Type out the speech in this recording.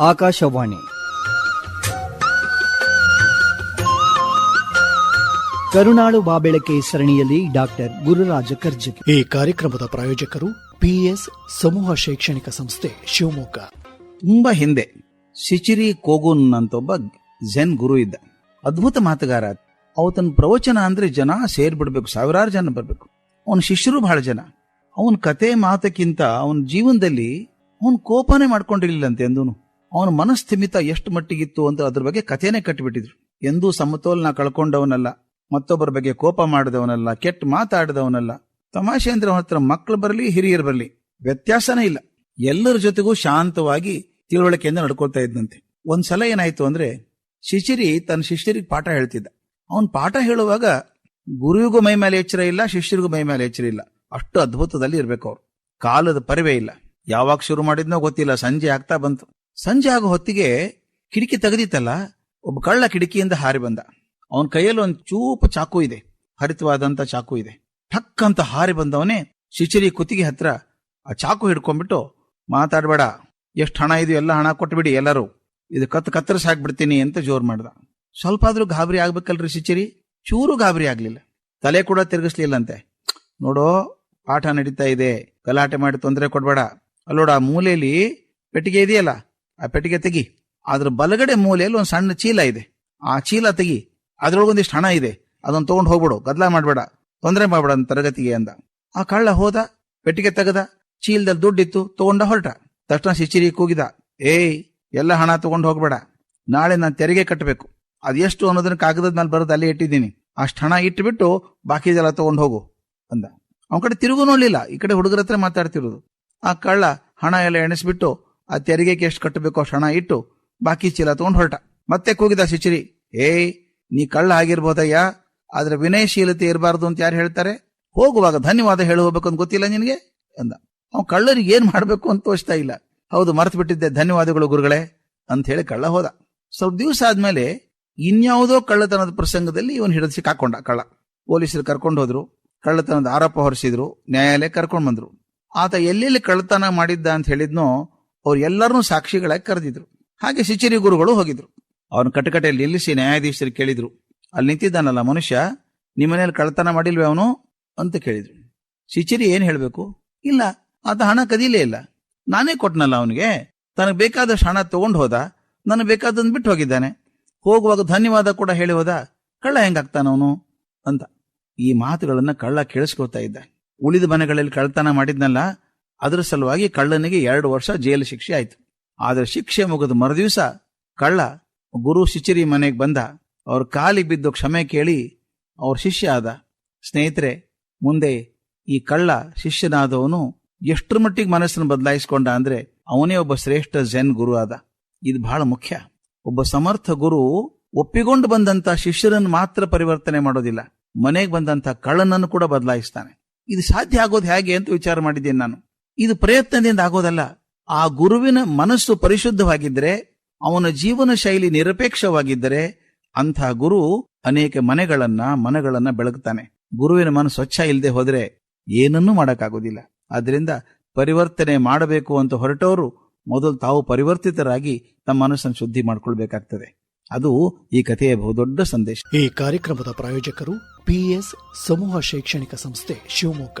ಆಕಾಶವಾಣಿ. ಕರುಣಾಳು ಬಾಬೆಳಕೆ ಸರಣಿಯಲ್ಲಿ ಡಾಕ್ಟರ್ ಗುರುರಾಜ ಕರ್ಜಗಿ ಈ ಕಾರ್ಯಕ್ರಮದ ಪ್ರಾಯೋಜಕರು ಪಿಎಸ್ ಸಮೂಹ ಶೈಕ್ಷಣಿಕ ಸಂಸ್ಥೆ ಶಿವಮೊಗ್ಗ. ತುಂಬಾ ಹಿಂದೆ ಶಿಚಿರಿ ಕೋಗುನ್ ಅಂತ ಒಬ್ಬ ಝೆನ್ ಗುರು ಇದ್ದ. ಅದ್ಭುತ ಮಾತುಗಾರ. ಅವತನ ಪ್ರವಚನ ಅಂದ್ರೆ ಜನ ಸೇರ್ಬಿಡ್ಬೇಕು ಸಾವಿರಾರು ಜನ ಬರ್ಬೇಕು. ಅವನ ಶಿಷ್ಯರು ಬಹಳ ಜನ. ಅವನ ಕತೆ ಮಾತಕ್ಕಿಂತ ಅವನ ಜೀವನದಲ್ಲಿ ಅವನ್ ಕೋಪನೇ ಮಾಡ್ಕೊಂಡಿರ್ಲಿಲ್ಲಂತೆ ಎಂದೂನು. ಅವನ ಮನಸ್ಥಿಮಿತ ಎಷ್ಟು ಮಟ್ಟಿಗಿತ್ತು ಅಂತ ಅದ್ರ ಬಗ್ಗೆ ಕಥೆನೇ ಕಟ್ಟಿಬಿಟ್ಟಿದ್ರು ಎಂದೂ ಸಮತೋಲನ ಕಳ್ಕೊಂಡವನಲ್ಲ, ಮತ್ತೊಬ್ಬರ ಬಗ್ಗೆ ಕೋಪ ಮಾಡಿದವನಲ್ಲ, ಕೆಟ್ಟ ಮಾತಾಡಿದವನಲ್ಲ. ತಮಾಷೆ ಅಂದ್ರೆ ಅವನ ಹತ್ರ ಮಕ್ಕಳು ಬರಲಿ, ಹಿರಿಯರು ಬರಲಿ, ವ್ಯತ್ಯಾಸನೇ ಇಲ್ಲ. ಎಲ್ಲರ ಜೊತೆಗೂ ಶಾಂತವಾಗಿ ತಿಳುವಳಿಕೆಯಿಂದ ನಡ್ಕೊಳ್ತಾ ಇದ್ದಂತೆ. ಒಂದ್ಸಲ ಏನಾಯ್ತು ಅಂದ್ರೆ, ಶಿಶಿರಿ ತನ್ನ ಶಿಷ್ಯರಿಗೆ ಪಾಠ ಹೇಳ್ತಿದ್ದ. ಅವನ್ ಪಾಠ ಹೇಳುವಾಗ, ಗುರುವಿಗೂ ಮೈ ಮೇಲೆ ಎಚ್ಚರ ಇಲ್ಲ, ಶಿಷ್ಯರಿಗೂ ಮೈ ಮೇಲೆ ಎಚ್ಚರ ಇಲ್ಲ. ಅಷ್ಟು ಅದ್ಭುತದಲ್ಲಿ ಇರ್ಬೇಕು ಅವ್ರು. ಕಾಲದ ಪರಿವೇ ಇಲ್ಲ. ಯಾವಾಗ ಶುರು ಮಾಡಿದ್ನೋ ಗೊತ್ತಿಲ್ಲ, ಸಂಜೆ ಆಗ್ತಾ ಬಂತು. ಸಂಜೆ ಆಗೋ ಹೊತ್ತಿಗೆ ಕಿಟಕಿ ತೆಗೆದಿತ್ತಲ್ಲ, ಒಬ್ಬ ಕಳ್ಳ ಕಿಟಕಿಯಿಂದ ಹಾರಿ ಬಂದ. ಅವನ ಕೈಯಲ್ಲಿ ಒಂದು ಚೂಪ ಚಾಕು ಇದೆ, ಹರಿತವಾದಂತ ಚಾಕು ಇದೆ. ಠಕ್ ಅಂತ ಹಾರಿ ಬಂದವನೇ ಶಿಚಿರಿ ಕುತ್ತಿಗೆ ಹತ್ರ ಆ ಚಾಕು ಹಿಡ್ಕೊಂಡ್ಬಿಟ್ಟು ಮಾತಾಡ್ಬೇಡ, ಎಷ್ಟು ಹಣ ಇದು, ಎಲ್ಲ ಹಣ ಕೊಟ್ಬಿಡಿ ಎಲ್ಲರೂ. ಇದು ಕತ್ ಕತ್ತರಿಸಿ ಹಾಕ್ಬಿಡ್ತೀನಿ ಅಂತ ಜೋರು ಮಾಡ್ದ. ಸ್ವಲ್ಪ ಆದ್ರೂ ಗಾಬರಿ ಆಗ್ಬೇಕಲ್ರಿ ಶಿಚಿರಿ? ಚೂರು ಗಾಬರಿ ಆಗ್ಲಿಲ್ಲ. ತಲೆ ಕೂಡ ತಿರುಗಿಸ್ಲಿಲ್ಲಂತೆ. ನೋಡೋ, ಪಾಠ ನಡೀತಾ ಇದೆ, ಗಲಾಟೆ ಮಾಡಿ ತೊಂದರೆ ಕೊಡ್ಬೇಡ. ಅಲ್ಲೋಡ ಮೂಲೆಯಲ್ಲಿ ಪೆಟ್ಟಿಗೆ ಇದೆಯಲ್ಲ? ಆ ಪೆಟ್ಟಿಗೆ ತೆಗಿ. ಅದ್ರ ಬಲಗಡೆ ಮೂಲೆಯಲ್ಲಿ ಒಂದು ಸಣ್ಣ ಚೀಲ ಇದೆ. ಆ ಚೀಲ ತೆಗಿ. ಅದ್ರೊಳಗೊಂದಿಷ್ಟು ಹಣ ಇದೆ. ಅದನ್ನ ತಗೊಂಡು ಹೋಗ್ಬಿಡು. ಗದ್ಲ ಮಾಡಬೇಡ. ತೊಂದರೆ ಮಾಡ್ಬೇಡ ಅಂತ ತರಗತಿಗೆ ಅಂದ. ಆ ಕಳ್ಳ ಹೋದ. ಪೆಟ್ಟಿಗೆ ತೆಗದ. ಚೀಲದಲ್ಲಿ ದುಡ್ಡಿತ್ತು. ತಗೊಂಡ ಹೊರಟ. ತಕ್ಷಣ ಶಿಚಿರಿ ಕೂಗಿದ. ಏಯ್, ಎಲ್ಲ ಹಣ ತಗೊಂಡು ಹೋಗ್ಬೇಡ. ನಾಳೆ ನಾನು ತೆರಿಗೆ ಕಟ್ಟಬೇಕು ಅದೆಷ್ಟು ಅನ್ನೋದನ್ನ ಕಾಗದದ ಮೇಲೆ ಬರೋದು ಅಲ್ಲೇ ಇಟ್ಟಿದ್ದೀನಿ. ಅಷ್ಟು ಹಣ ಇಟ್ಬಿಟ್ಟು ಬಾಕಿದೆಲ್ಲ ತಗೊಂಡು ಹೋಗು ಅಂದ. ಅವನ ಕಡೆ ತಿರುಗು ನೋಡ್ಲಿಲ್ಲ. ಈ ಕಡೆ ಹುಡುಗರ ಹತ್ರ ಮಾತಾಡ್ತಿರೋದು. ಆ ಕಳ್ಳ ಹಣ ಎಲ್ಲ ಎಣಿಸ್ಬಿಟ್ಟು ಆ ತೆರಿಗೆಗೆ ಎಷ್ಟು ಕಟ್ಟಬೇಕು ಹಣ ಇಟ್ಟು ಬಾಕಿ ಚೀಲ ತಗೊಂಡು ಹೊರಟ. ಮತ್ತೆ ಕೂಗಿದ ಶಿಚಿರಿ, ಏಯ್, ನೀ ಕಳ್ಳ ಆಗಿರ್ಬೋದಯ್ಯ, ಆದ್ರೆ ವಿನಯಶೀಲತೆ ಇರಬಾರ್ದು ಅಂತ ಯಾರು ಹೇಳ್ತಾರೆ? ಹೋಗುವಾಗ ಧನ್ಯವಾದ ಹೇಳಿ ಹೋಗ್ಬೇಕಂತ ಗೊತ್ತಿಲ್ಲ ನಿನಗೆ? ಅಂದ. ಅವ್ ಕಳ್ಳರಿಗೆ ಏನ್ ಮಾಡ್ಬೇಕು ಅಂತ ತೋಚ್ತಾ ಇಲ್ಲ. ಹೌದು, ಮರೆತು ಬಿಟ್ಟಿದ್ದೆ. ಧನ್ಯವಾದಗಳು ಗುರುಗಳೇ, ಅಂತ ಹೇಳಿ ಕಳ್ಳ ಹೋದ. ಸ್ವಲ್ಪ ದಿವಸ ಆದ್ಮೇಲೆ ಇನ್ಯಾವುದೋ ಕಳ್ಳತನದ ಪ್ರಸಂಗದಲ್ಲಿ ಇವನ್ ಹಿಡಿದು ಸಿಕ್ಕಾಕೊಂಡ ಕಳ್ಳ. ಪೊಲೀಸರು ಕರ್ಕೊಂಡು ಹೋದ್ರು. ಕಳ್ಳತನದ ಆರೋಪ ಹೊರಿಸಿದ್ರು. ನ್ಯಾಯಾಲಯ ಕರ್ಕೊಂಡು ಬಂದ್ರು. ಆತ ಎಲ್ಲೆಲ್ಲಿ ಕಳ್ಳತನ ಮಾಡಿದ್ದ ಅಂತ ಹೇಳಿದ್ನೋ ಅವ್ರು ಎಲ್ಲರನ್ನೂ ಸಾಕ್ಷಿಗಳಾಗಿ ಕರೆದಿದ್ರು. ಹಾಗೆ ಶಿಚಿರಿ ಗುರುಗಳು ಹೋಗಿದ್ರು. ಅವನು ಕಟಕಟೆಯಲ್ಲಿ ನಿಲ್ಲಿಸಿ ನ್ಯಾಯಾಧೀಶರು ಕೇಳಿದ್ರು. ಅಲ್ಲಿ ನಿಂತಿದ್ದಾನಲ್ಲ ಮನುಷ್ಯ ನಿಮ್ಮನೇಲಿ ಕಳ್ಳತನ ಮಾಡಿಲ್ವೇ ಅವನು ಅಂತ ಕೇಳಿದ್ರು. ಶಿಚಿರಿ ಏನ್ ಹೇಳ್ಬೇಕು? ಇಲ್ಲ, ಆತ ಹಣ ಕದೀಲೇ ಇಲ್ಲ. ನಾನೇ ಕೊಟ್ಟನಲ್ಲ ಅವನಿಗೆ. ತನಗೆ ಬೇಕಾದಷ್ಟು ಹಣ ತಗೊಂಡು ಹೋದ. ನನಗೆ ಬೇಕಾದದ್ದು ಬಿಟ್ಟು ಹೋಗಿದ್ದಾನೆ. ಹೋಗುವಾಗ ಧನ್ಯವಾದ ಕೂಡ ಹೇಳಿ ಹೋದ. ಕಳ್ಳ ಹೆಂಗಾಗ್ತಾನವನು ಅಂತ. ಈ ಮಾತುಗಳನ್ನ ಕಳ್ಳ ಕೇಳಿಸ್ಕೊತಾ ಇದ್ದ. ಉಳಿದ ಮನೆಗಳಲ್ಲಿ ಕಳ್ಳತನ ಮಾಡಿದ್ನಲ್ಲ ಅದರ ಸಲುವಾಗಿ ಕಳ್ಳನಿಗೆ ಎರಡು ವರ್ಷ ಜೈಲು ಶಿಕ್ಷೆ ಆಯ್ತು. ಆದರೆ ಶಿಕ್ಷೆ ಮುಗಿದ ಮರುದಿವಸ ಕಳ್ಳ ಗುರು ಶಿಚಿರಿ ಮನೆಗೆ ಬಂದ. ಅವ್ರ ಕಾಲಿ ಬಿದ್ದು ಕ್ಷಮೆ ಕೇಳಿ ಅವ್ರ ಶಿಷ್ಯ ಆದ. ಸ್ನೇಹಿತರೆ, ಮುಂದೆ ಈ ಕಳ್ಳ ಶಿಷ್ಯನಾದವನು ಎಷ್ಟರ ಮಟ್ಟಿಗೆ ಮನಸ್ಸನ್ನು ಬದಲಾಯಿಸಿಕೊಂಡ ಅಂದ್ರೆ ಅವನೇ ಒಬ್ಬ ಶ್ರೇಷ್ಠ ಜೆನ್ ಗುರು ಆದ. ಇದು ಬಹಳ ಮುಖ್ಯ. ಒಬ್ಬ ಸಮರ್ಥ ಗುರು ಒಪ್ಪಿಕೊಂಡು ಬಂದಂತ ಶಿಷ್ಯರನ್ನು ಮಾತ್ರ ಪರಿವರ್ತನೆ ಮಾಡೋದಿಲ್ಲ. ಮನೆಗೆ ಬಂದಂತ ಕಳ್ಳನನ್ನು ಕೂಡ ಬದಲಾಯಿಸ್ತಾನೆ. ಇದು ಸಾಧ್ಯ ಆಗೋದು ಹೇಗೆ ಅಂತ ವಿಚಾರ ಮಾಡಿದ್ದೇನೆ ನಾನು. ಇದು ಪ್ರಯತ್ನದಿಂದ ಆಗೋದಲ್ಲ. ಆ ಗುರುವಿನ ಮನಸ್ಸು ಪರಿಶುದ್ಧವಾಗಿದ್ದರೆ, ಅವನ ಜೀವನ ಶೈಲಿ ನಿರಪೇಕ್ಷವಾಗಿದ್ದರೆ, ಅಂಥ ಗುರು ಅನೇಕ ಮನೆಗಳನ್ನ, ಮನಗಳನ್ನ ಬೆಳಗ್ತಾನೆ. ಗುರುವಿನ ಮನಸ್ಸು ಸ್ವಚ್ಛ ಇಲ್ಲದೆ ಹೋದ್ರೆ ಏನನ್ನೂ ಮಾಡಕ್ಕಾಗೋದಿಲ್ಲ. ಆದ್ರಿಂದ ಪರಿವರ್ತನೆ ಮಾಡಬೇಕು ಅಂತ ಹೊರಟವರು ಮೊದಲು ತಾವು ಪರಿವರ್ತಿತರಾಗಿ ತಮ್ಮ ಮನಸ್ಸನ್ನು ಶುದ್ಧಿ ಮಾಡಿಕೊಳ್ಬೇಕಾಗ್ತದೆ. ಅದು ಈ ಕಥೆಯ ಬಹುದೊಡ್ಡ ಸಂದೇಶ. ಈ ಕಾರ್ಯಕ್ರಮದ ಪ್ರಾಯೋಜಕರು ಪಿಎಸ್ ಸಮೂಹ ಶೈಕ್ಷಣಿಕ ಸಂಸ್ಥೆ ಶಿವಮೊಗ್ಗ.